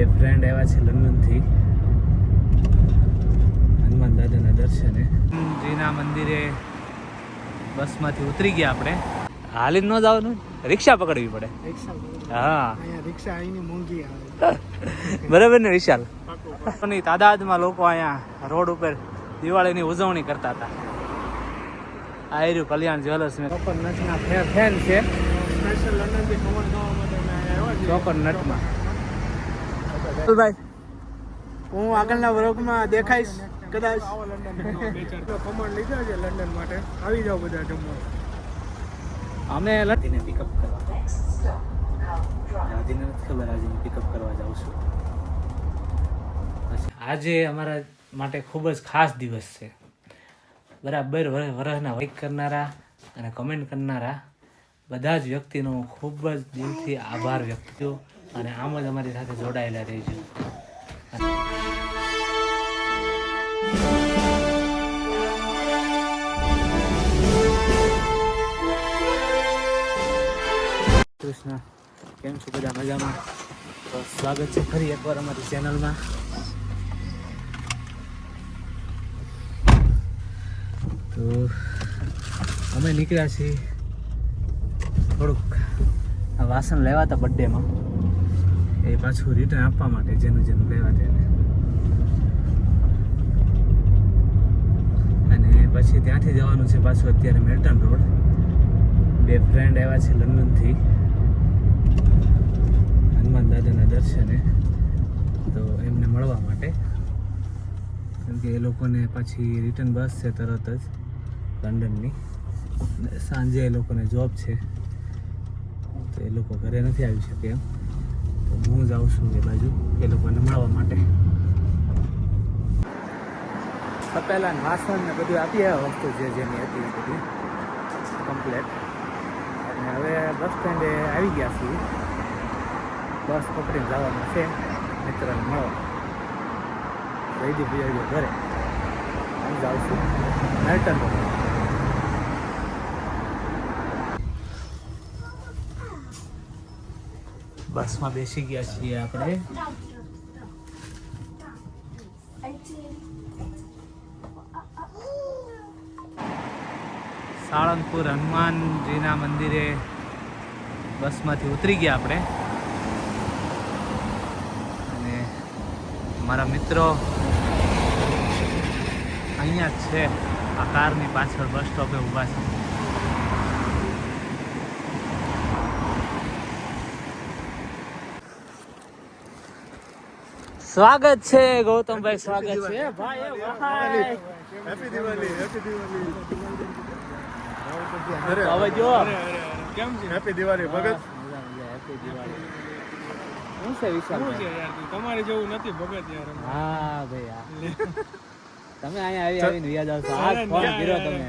બે ફ્રેન્ડ આવ્યા છે લંડનથી. હનુમાન દાદાના દર્શને. જીના મંદિરે બસમાંથી ઉતરી ગયા આપણે. હાલી ન જવાનું રિક્ષા પકડવી પડે. હા. રિક્ષા અહીંની મોંઘી આવે. બરાબર ને વિશાલ? ની તાદાદમાં લોકો અહીંયા રોડ ઉપર દિવાળીની ઉજવણી કરતા હતા. આયુ કલ્યાણ જ્વેલર્સ ને ચોકર નટના ફેર ફેન છે. સ્પેશિયલ લંડનથી ખમણ ખાવા માટે અમે અહીંયા આવ્યા છીએ. ચોપન નટમાં. ભાઈ હું આગળના વર્ગમાં દેખાઈશ કદાચ. લંડન ખમણ લીધા છે લંડન માટે આવી જાઓ. બધા જમવા અમે લતીને પિકઅપ કરવા રાજીને નથી ખબર રાજીને પિકઅપ કરવા જાઉં છું. પછી આજે અમારા માટે ખૂબ જ ખાસ દિવસ છે. બરાબર વર- વરસના વાઇક કરનારા અને કમેન્ટ કરનારા બધા જ વ્યક્તિનો હું ખૂબ જ દિલથી આભાર વ્યક્ત કરું. અને આમ જ અમારી સાથે જોડાયેલા રહેજો. કૃષ્ણ, કેમ છો બધા મજામાં? તો સ્વાગત છે ફરી એકવાર અમારી ચેનલમાં. તો અમે નીકળ્યા છીએ થોડુંક. વાસણ લેવા હતા બર્થડેમાં એ પાછું રિટર્ન આપવા માટે જેનું જેનું લેવા તેને અને પછી ત્યાંથી જવાનું છે પાછું અત્યારે મેલ્ટન રોડ. બે ફ્રેન્ડ આવ્યા છે લંડનથી. હનુમાન દાદાના દર્શને. તો એમને મળવા માટે. કેમ કે એ લોકોને પાછી રિટર્ન બસ છે તરત જ લંડનની. સાંજે એ લોકોને જોબ છે. તો એ લોકો ઘરે નથી આવી શકે એમ. હું જાઉં છું એ બાજુ, એ લોકોને મળવા માટે. તપેલા વાસણ ને બધું આપી આવ્યા વસ્તુ જે જેની હતી બધી કમ્પ્લેટ અને હવે બસ સ્ટેન્ડે આવી ગયા છીએ. બસ પકડીને જવાનું છે. મિત્રને મળવા. જયદીપ ભાઈ ઘરે. હું જાઉં છું. મેલ્ટન બસમાં બેસી ગયા છીએ આપણે. સાળંગપુર હનુમાનજીના મંદિરે બસમાંથી ઉતરી ગયા આપણે. અને મારા મિત્રો અહીંયા જ છે. આ કારની પાછળ બસ સ્ટોપે ઊભા છે. સ્વાગત છે ગૌતમભાઈ સ્વાગત છે. ભાઈ હેપી દિવાળી હેપી દિવાળી હવે જો. કેમ છે? હેપી દિવાળી ભગત. મજા મજા હેપી દિવાળી શું છે વિશાલ શું છે યાર તમારે જેવું નથી ભગત યાર હા ભાઈ તમે અહીંયા આવી આવીને વ્યાજ આવશો. આ ફોન કર્યો તમે.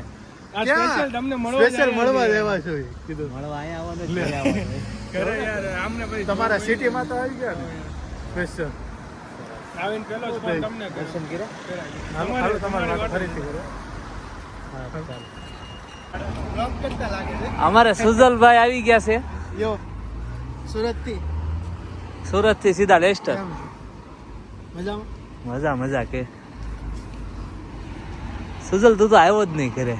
આ સ્પેશિયલ તમને મળવા સ્પેશિયલ મળવા દેવા છો કીધું. મળવા અહીંયા આવવાનું જ યાર આમને પછી તમારા સિટીમાં તો આવી ગયા ને? સ્પેશિયલ આવીને પેલો જ ફોન તમને દર્શન કર્યા. હાલો હાલો તમારા માટે ફરીથી કરો. હા, ચાલો. અમારે સુજલભાઈ આવી ગયા છે. યો સુરતથી સુરતથી સીધા લેસ્ટર. મજામાં? મજા મજા કે. સુજલ તું તો આવ્યો જ નહીં ઘરે.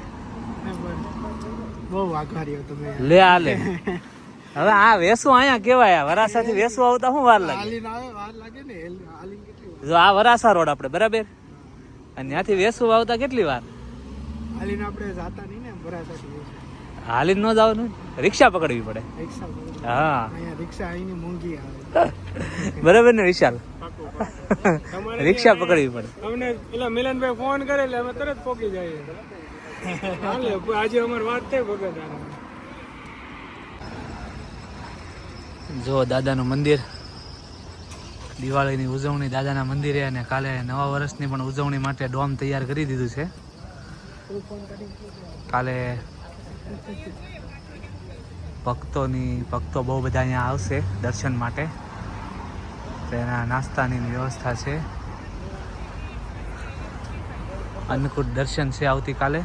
બહુ આભારી તમે લે આ લે. હવે આ વેસું અહીંયા કેવાય વરાસાથી વેસુ આવતા શું વાર લાગે? વાર લાગે ને હેલ- હાલીને કેટલી વાર જો આ વરાસા રોડ આપણે બરાબર? અને ત્યાંથી વેસુ આવતા કેટલી વાર? હાલીને આપણે જાતા નહીં ને બરાસાથી હાલીને ન જવાનું રિક્ષા પકડવી પડે. રિક્ષા. હા. અહીંયા રિક્ષા અહીંની મોંઘી આવે. બરાબર ને વિશાલ? રિક્ષા પકડવી પડે. અમને પેલા મિલનભાઈ ફોન કરે એટલે અમે તરત પોકી જઈએ. હાલે આજે અમાર વાત થઈ ભગત. જો દાદાનું મંદિર. દિવાળીની ઉજવણી દાદાના મંદિરે અને કાલે નવા વર્ષની પણ ઉજવણી માટે ડોમ તૈયાર કરી દીધું છે. કાલે ભક્તોની, ભક્તો બહુ બધા અહીંયા આવશે દર્શન માટે. તેના નાસ્તાની વ્યવસ્થા છે. અન્નકૂટ દર્શન છે આવતીકાલે.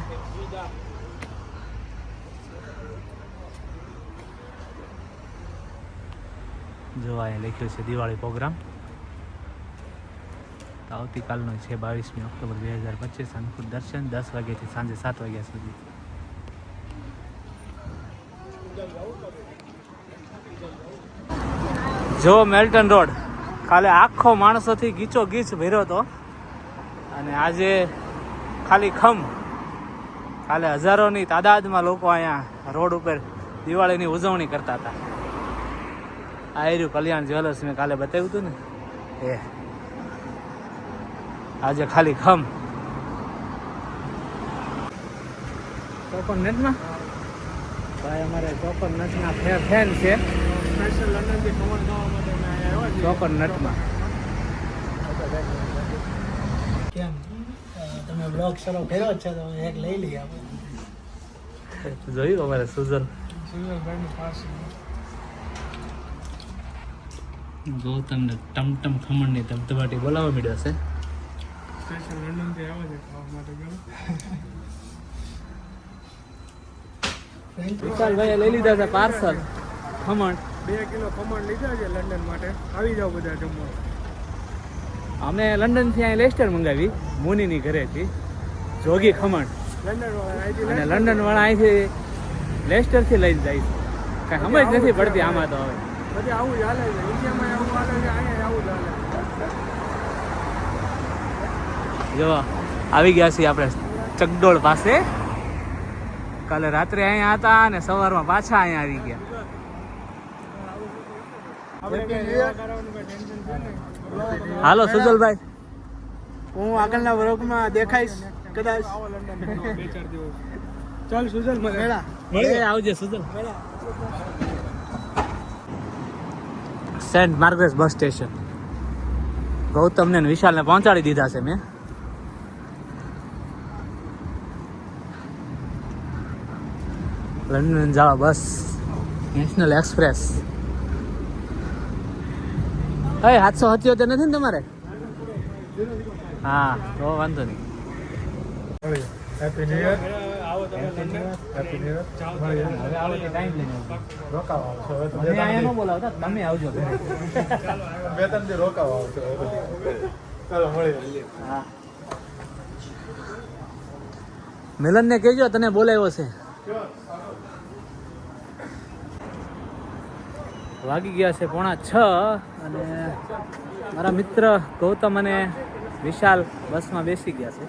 જોવા એ લખ્યું છે દિવાળી પ્રોગ્રામ. તો આવતીકાલનો છે બાવીસમી ઓક્ટોબર બે હજાર પચીસ અન્નકૂટ દર્શન દસ વાગ્યાથી સાંજે સાત વાગ્યા સુધી. જો મેલ્ટન રોડ, કાલે આખો માણસોથી ગીચો ગીચ ભર્યો હતો. અને આજે ખાલી ખમ. કાલે હજારોની તાદાદમાં લોકો અહીંયા રોડ ઉપર દિવાળીની ઉજવણી કરતા હતા. આ રહ્યું કલ્યાણ જ્વેલર્સ મેં કાલે બતાવ્યું હતું ને? એ. આજે ખાલી ખમ. ચોપન નેટમાં? ભાઈ અમારે ચોપન ફેન છે સ્પેશિયલ લંડનથી ખમણ ખાવા માટે અહીંયા આવ્યા છીએ ચોપન કેમ તમે બ્લોગ શરૂ કર્યો છે તો એક લઈ લઈએ આપણે. જોયું અમારે સુઝલ સુંદરભાઈનું પાસ. ગૌતમને ટમટમ ખમણની ધબધબાટી બોલાવવા મળ્યો છે. સ્પેશિયલ લંડનથી આવે છે ખાવા માટે વિશાલભાઈએ લઈ લીધા છે પાર્સલ ખમણ. બે કિલો ખમણ લીધા છે લંડન માટે. આવી જાઓ બધા જમવા. અમે લંડનથી અહીં લેસ્ટર મંગાવી મુનીની ઘરેથી. જોગી ખમણ. લંડન અને લંડન વાળા અહીંથી લેસ્ટરથી લઈને જાય છે. કાંઈ સમજ નથી પડતી આમાં તો હવે. બધે આવું ચાલે છે. ઇન્ડિયામાં આવું ચાલે છે અહીંયા આવું જ હાલે જો આવી ગયા છીએ આપણે ચકડોળ પાસે. કાલે રાત્રે અહીંયા હતા અને સવારમાં પાછા અહીંયા આવી ગયા. હાલો સુજલભાઈ. હું આગળના વર્ગમાં દેખાઈશ કદાચ. ચાલ સુજલ મળે. આવજે Sujal. Saint Margaret's bus station. ગૌતમને વિશાલને પહોંચાડી દીધા છે મેં. લંડન જવા બસ. નેશનલ એક્સપ્રેસ હવે સાતસો સત્યોતેર નથી ને તમારે? હા તો વાંધો નહીં. હેપી ન્યુ યર આવો તમે હેપી ન્યુ યર હવે આવે તે ટાઈમ લઈને રોકાવા આવશો હવે તો. અહીંયા ન બોલાવતા તમે આવજો બે ત્રણ દી રોકાવા આવશો ચાલો મળીએ. હા. મિલનને કહેજો તને બોલાવ્યો છે. વાગી ગયા છે પોણા છ અને મારા મિત્ર ગૌતમ અને વિશાલ બસમાં બેસી ગયા છે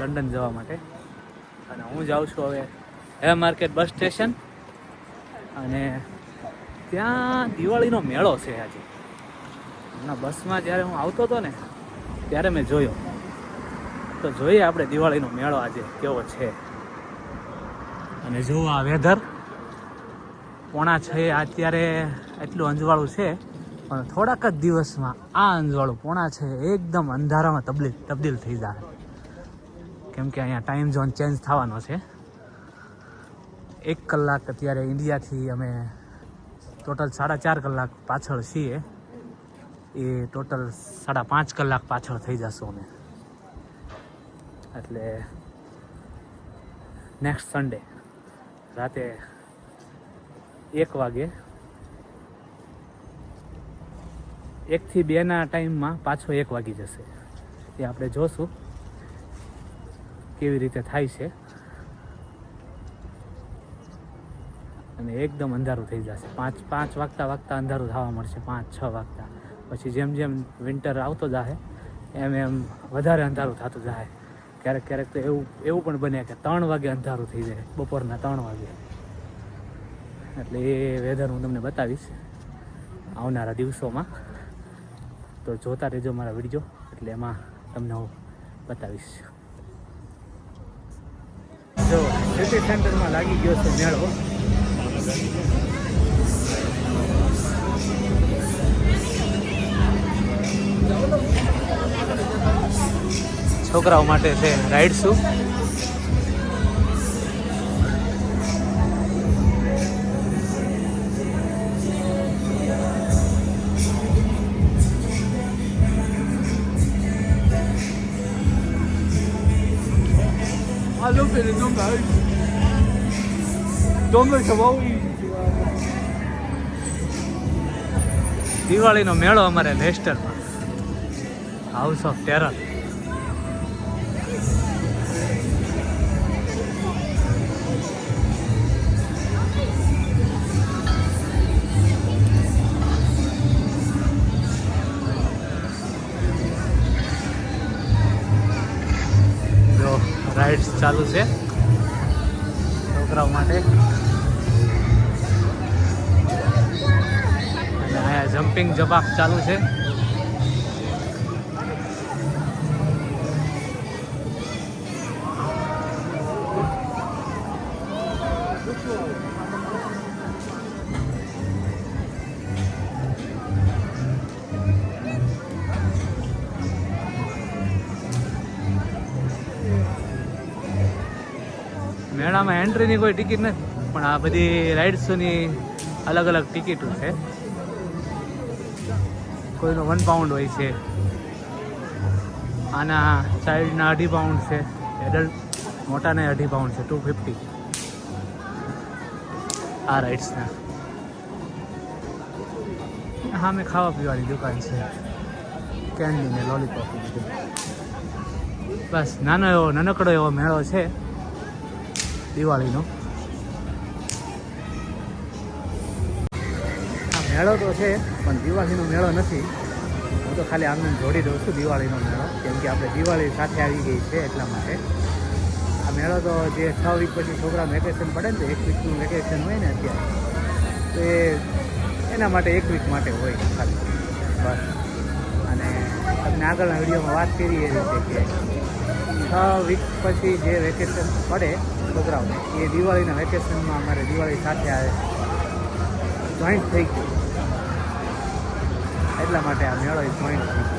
લંડન જવા માટે. અને હું જાઉં છું હવે હે માર્કેટ બસ સ્ટેશન. અને ત્યાં દિવાળીનો મેળો છે આજે. હમણાં બસમાં જ્યારે હું આવતો હતો ને, ત્યારે મેં જોયો. તો જોઈએ આપણે દિવાળીનો મેળો આજે કેવો છે. અને જો આ વેધર પોણા છે, અત્યારે એટલું અંજવાળું છે, પણ થોડાક જ દિવસમાં આ અંજવાળું પોણા છે, એકદમ અંધારામાં તબદીલ તબદીલ થઈ જાય કેમ કે અહીંયા ટાઈમ ઝોન ચેન્જ થવાનો છે. એક કલાક અત્યારે ઇન્ડિયાથી અમે ટોટલ સાડા ચાર કલાક પાછળ છીએ. એ ટોટલ સાડા પાંચ કલાક પાછળ થઈ જશું અમે. એટલે નેક્સ્ટ સન્ડે રાતે એક વાગે. એકથી બેના ટાઈમમાં પાછો એક વાગી જશે. એ આપણે જોશું કેવી રીતે થાય છે. અને એકદમ અંધારું થઈ જશે. પાંચ પાંચ વાગતા વાગતા અંધારું થવા મળશે. પાંચ, છ વાગતા. પછી જેમ જેમ વિન્ટર આવતો જાય એમ એમ વધારે અંધારું થતું જાય ક્યારેક ક્યારેક તો એવું એવું પણ બને કે ત્રણ વાગે અંધારું થઈ જાય. બપોરના ત્રણ વાગે. એટલે એ વેધર હું તમને બતાવીશ આવનારા દિવસોમાં. તો જોતા રહેજો મારા વીડિયો, એટલે એમાં તમને હું બતાવીશ. જો સિટી સેન્ટરમાં લાગી ગયો છે મેળો. છોકરાઓ માટે છે રાઈડ શું Hallo für den Nummer. Dumme Kawaii. દિવાળીનો મેળો અમારે લેસ્ટરમાં હાઉસ ઓફ ટેરર રાઇડ્સ ચાલુ છે. છોકરાઓ માટે. અને અહીંયા જમ્પિંગ જબાક ચાલુ છે. મેળામાં એન્ટ્રીની કોઈ ટિકિટ નથી, પણ આ બધી રાઇડ્સોની અલગ અલગ ટિકિટો છે. કોઈનો વન પાઉન્ડ હોય છે. આના ચાઇલ્ડના અઢી પાઉન્ડ છે. એડલ્ટ મોટાને અઢી પાઉન્ડ છે ટુ ફિફ્ટી આ રાઇડ્સના. હા, મેં ખાવા પીવાની દુકાન છે. કેન્ડી ને લોલીપોપ બસ, નાનો એવો, નાનકડો એવો મેળો છે. દિવાળીનો. આ મેળો તો છે, પણ દિવાળીનો મેળો નથી. હું તો ખાલી આમને જોડી દઉં છું દિવાળીનો મેળો, કેમ કે આપણે દિવાળી સાથે આવી ગઈ છે એટલા માટે. આ મેળો તો જે છ વીક પછી છોકરા વેકેશન પડે ને એક વીકનું વેકેશન હોય ને અત્યારે, તો એ એના માટે એક વીક માટે હોય ખાલી. બસ. અને તમને આગળના વિડીયોમાં વાત કરી એ રીતે કે છ વીક પછી જે વેકેશન પડે છોકરાઓને, એ દિવાળીના વેકેશનમાં અમારે દિવાળી સાથે આવે જોઈન્ટ થઈ ગયું. એટલા માટે આ મેળો જોઈન્ટ થઈ ગયો.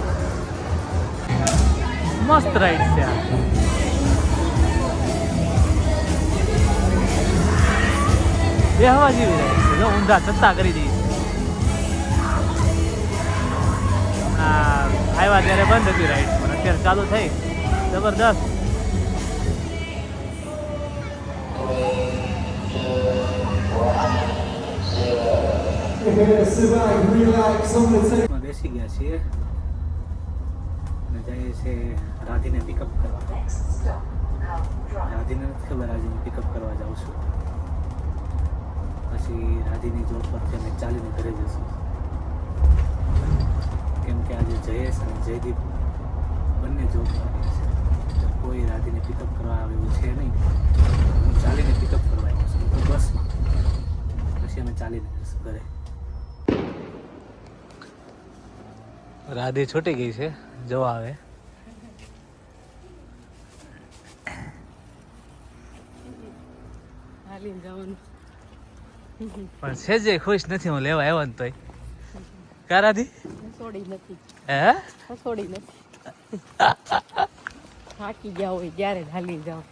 મસ્ત રાઈડ છે આ. બેહવા જેવી રાઈડ છે. જો ઊંધા છત્તા કરી દઈએ. હમણાં આવ્યા ત્યારે બંધ હતી રાઈડ પણ અત્યારે ચાલુ થઈ. જબરદસ્ત. બેસી ગયા છીએ. જઈએ છીએ રાધીને પિકઅપ કરવા. રાધીને નથી ખબર રાધીને પિકઅપ કરવા જાઉં છું. પછી રાધીની જોબ પરથી અમે ચાલીને ઘરે જઈશું. કેમ કે આજે જયેશ અને જયદીપ બંને જોબ કરે છે. કોઈ રાધીને પિકઅપ કરવા આવે એવું છે નહીં. હું ચાલીને પિકઅપ કરવા આવ્યો છું તો બસમાં પછી અમે ચાલીને જઈશું ઘરે. રાધે છૂટી ગઈ છે. જવા આવે. પણ છે પણ સેજે ખુશ નથી હું લેવા આવ્યો ને તોય. કા રાધી? હસોડી નથી. હે? છોડી નથી. થાકી ગયા હોય ત્યારે હાલી જાઓ.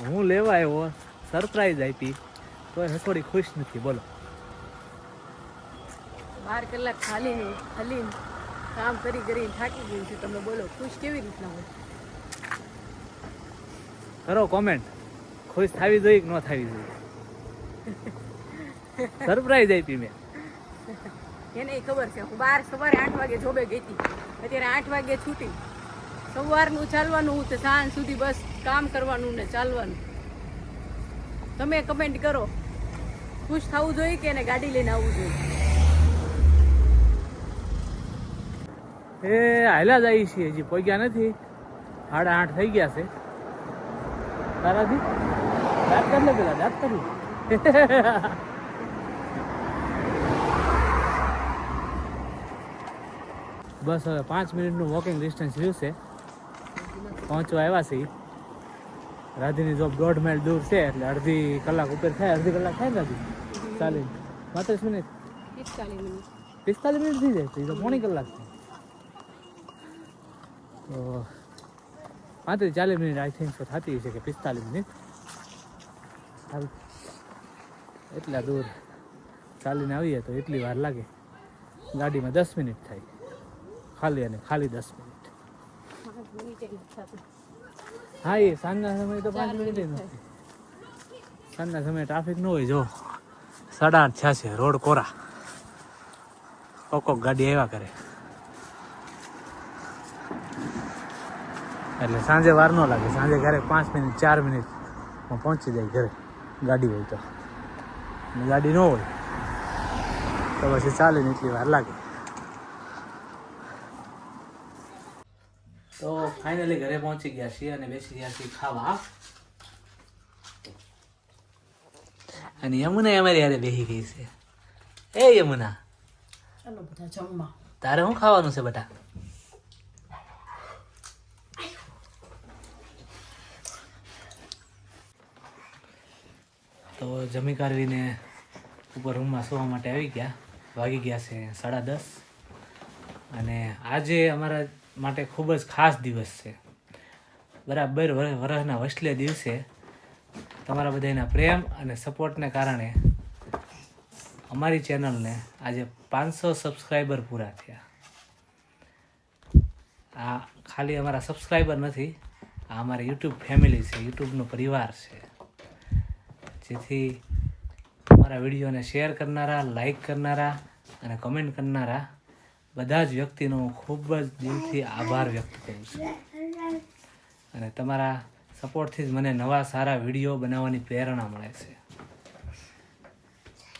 હું લેવા આવ્યો સરપ્રાઈઝ આપી તોય હસોડી ખુશ નથી બોલો. બાર કલાક ખાલી ખાલી કામ કરી કરીને થાકી ગયું છે તમે બોલો ખુશ કેવી રીતના હોય? કરો કોમેન્ટ ખુશ થવી જોઈએ કે ન થવી જોઈએ? સરપ્રાઈઝ આપી મેં. એને ખબર છે હું બાર સવારે આઠ વાગે જોબે ગઈ હતી. અત્યારે આઠ વાગે છૂટી. સવારનું ચાલવાનું તો સાંજ સુધી બસ કામ કરવાનું ને ચાલવાનું. તમે કમેન્ટ કરો, ખુશ થવું જોઈએ કે એને ગાડી લઈને આવવું જોઈએ? એ હાલ્યા જાય છીએ, હજી પહોંચ્યા નથી. સાડા આઠ થઈ ગયા છે. તારાથી? દાંત કરી પેલા, દાંત કરી બસ હવે પાંચ મિનિટનું વોકિંગ ડિસ્ટન્સ રહ્યું છે. પહોંચવા આવ્યા છીએ. રાધીની જોબ દોઢ માઇલ દૂર છે એટલે અડધી કલાક ઉપર થાય અડધી કલાક થાય રાધી ચાલી પાંત્રીસ મિનિટ? પિસ્તાલીસ મિનિટ. થઈ જાય તો પોણી કલાક થાય તો પાંત્રીસ ચાલીસ મિનિટ આઈ થિંક તો થતી છે કે પિસ્તાલીસ મિનિટ. એટલા દૂર ચાલીને આવીએ તો એટલી વાર લાગે. ગાડીમાં દસ મિનિટ થાય. ખાલી અને ખાલી દસ મિનિટ. હા એ સાંજના સમયે તો પાંચ મિનિટ નથી. સાંજના સમયે ટ્રાફિક ન હોય જો. સાડા આઠ છ્યાસી રોડ કોરા. કોક કોક ગાડી આવ્યા કરે. એટલે સાંજે વાર ન લાગે. સાંજે ક્યારેક પાંચ મિનિટ ચાર મિનિટમાં પહોંચી જાય ઘરે. ગાડી હોય તો. ગાડી ન હોય તો પછી ચાલે ને એટલી વાર લાગે તો ફાઇનલી ઘરે પહોંચી ગયા છીએ અને બેસી ગયા છીએ ખાવા. અને યમુના અમારી યારે બેસી ગઈ છે. એ યમુના. ચાલો બધા જમવા. તારે શું ખાવાનું છે બેટા? તો જમી કાઢવીને ઉપર રૂમમાં સુવા માટે આવી ગયા. વાગી ગયા છે સાડા દસ. અને આજે અમારા માટે ખૂબ જ ખાસ દિવસ છે. બરાબર વર- વરસના વસલે દિવસે તમારા બધાના પ્રેમ અને સપોર્ટને કારણે અમારી ચેનલને આજે પાંચસો સબસ્ક્રાઈબર પૂરા થયા. આ ખાલી અમારા સબસ્ક્રાઈબર નથી, આ અમારી યુટ્યુબ ફેમિલી છે, યુટ્યુબનો પરિવાર છે. જેથી અમારા વિડીયોને શેર કરનારા લાઈક કરનારા અને કમેન્ટ કરનારા બધા જ વ્યક્તિનો ખૂબ જ દિલથી આભાર વ્યક્ત કરું છું. અને તમારા સપોર્ટથી જ મને નવા સારા વીડિયો બનાવવાની પ્રેરણા મળે છે.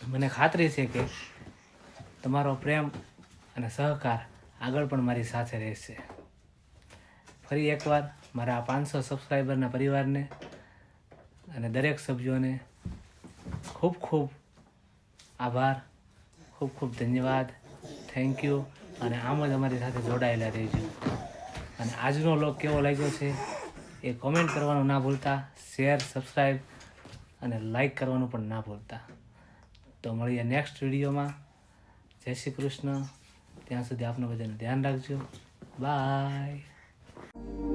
મને ખાતરી છે કે તમારો પ્રેમ અને સહકાર આગળ પણ મારી સાથે રહેશે. ફરી એકવાર મારા પાંચસો સબસ્ક્રાઈબરના પરિવારને અને દરેક સભ્યોને ખૂબ ખૂબ આભાર, ખૂબ ખૂબ ધન્યવાદ. Thank you. અને આમ જ અમારી સાથે જોડાયેલા રહેજો. અને આજનો લોક કેવો લાગ્યો છે એ કોમેન્ટ કરવાનું ના ભૂલતા શેર સબસ્ક્રાઈબ અને લાઈક કરવાનું પણ ના ભૂલતા. તો મળીએ નેક્સ્ટ વિડીયોમાં જય શ્રી કૃષ્ણ. ત્યાં સુધી આપનું બધાનું ધ્યાન રાખજો. બાય